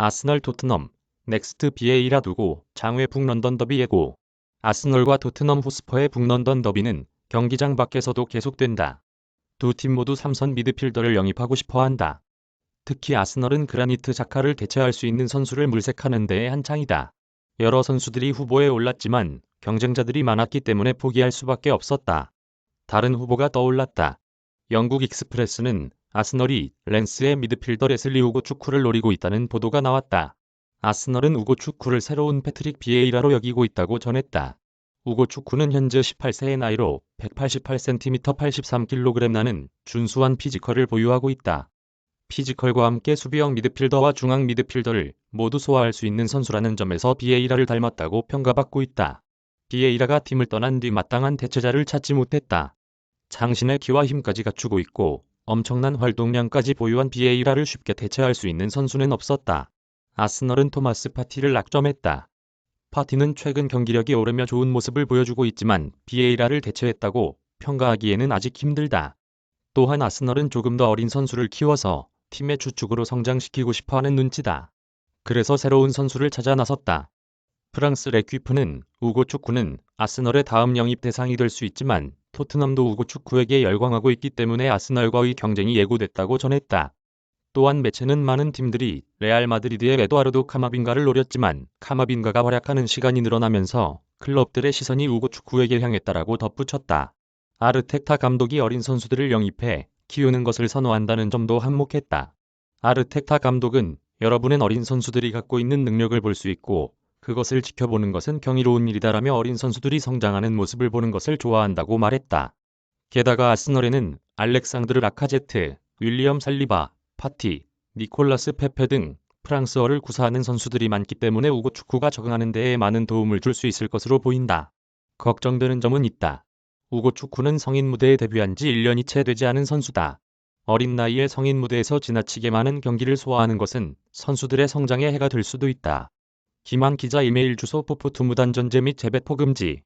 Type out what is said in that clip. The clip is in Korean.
아스널 토트넘, 넥스트 비에이라 두고 장외 북런던 더비 예고. 아스널과 토트넘 호스퍼의 북런던 더비는 경기장 밖에서도 계속된다. 두 팀 모두 삼선 미드필더를 영입하고 싶어 한다. 특히 아스널은 그라니트 자카를 대체할 수 있는 선수를 물색하는 데에 한창이다. 여러 선수들이 후보에 올랐지만 경쟁자들이 많았기 때문에 포기할 수밖에 없었다. 다른 후보가 떠올랐다. 영국 익스프레스는 아스널이 랜스의 미드필더 레슬리 우고 축구를 노리고 있다는 보도가 나왔다. 아스널은 우고 축구를 새로운 패트릭 비에이라로 여기고 있다고 전했다. 우고 축구는 현재 18세의 나이로 188cm 83kg 나는 준수한 피지컬을 보유하고 있다. 피지컬과 함께 수비형 미드필더와 중앙 미드필더를 모두 소화할 수 있는 선수라는 점에서 비에이라를 닮았다고 평가받고 있다. 비에이라가 팀을 떠난 뒤 마땅한 대체자를 찾지 못했다. 장신의 키와 힘까지 갖추고 있고 엄청난 활동량까지 보유한 비에이라를 쉽게 대체할 수 있는 선수는 없었다. 아스널은 토마스 파티를 낙점했다. 파티는 최근 경기력이 오르며 좋은 모습을 보여주고 있지만 비에이라를 대체했다고 평가하기에는 아직 힘들다. 또한 아스널은 조금 더 어린 선수를 키워서 팀의 주축으로 성장시키고 싶어하는 눈치다. 그래서 새로운 선수를 찾아 나섰다. 프랑스 레퀴프는 우고 축구는 아스널의 다음 영입 대상이 될 수 있지만 토트넘도 우고 축구에게 열광하고 있기 때문에 아스널과의 경쟁이 예고됐다고 전했다. 또한 매체는 많은 팀들이 레알 마드리드의 에도아르도 카마빈가를 노렸지만 카마빈가가 활약하는 시간이 늘어나면서 클럽들의 시선이 우고 축구에게 향했다라고 덧붙였다. 아르텍타 감독이 어린 선수들을 영입해 키우는 것을 선호한다는 점도 한몫했다. 아르텍타 감독은 여러분은 어린 선수들이 갖고 있는 능력을 볼 수 있고 그것을 지켜보는 것은 경이로운 일이다라며 어린 선수들이 성장하는 모습을 보는 것을 좋아한다고 말했다. 게다가 아스널에는 알렉상드르 라카제트, 윌리엄 살리바, 파티, 니콜라스 페페 등 프랑스어를 구사하는 선수들이 많기 때문에 우고 축구가 적응하는 데에 많은 도움을 줄 수 있을 것으로 보인다. 걱정되는 점은 있다. 우고 축구는 성인 무대에 데뷔한 지 1년이 채 되지 않은 선수다. 어린 나이에 성인 무대에서 지나치게 많은 경기를 소화하는 것은 선수들의 성장에 해가 될 수도 있다. 김한 기자 이메일 주소 포포투무단전제 및 재배포 금지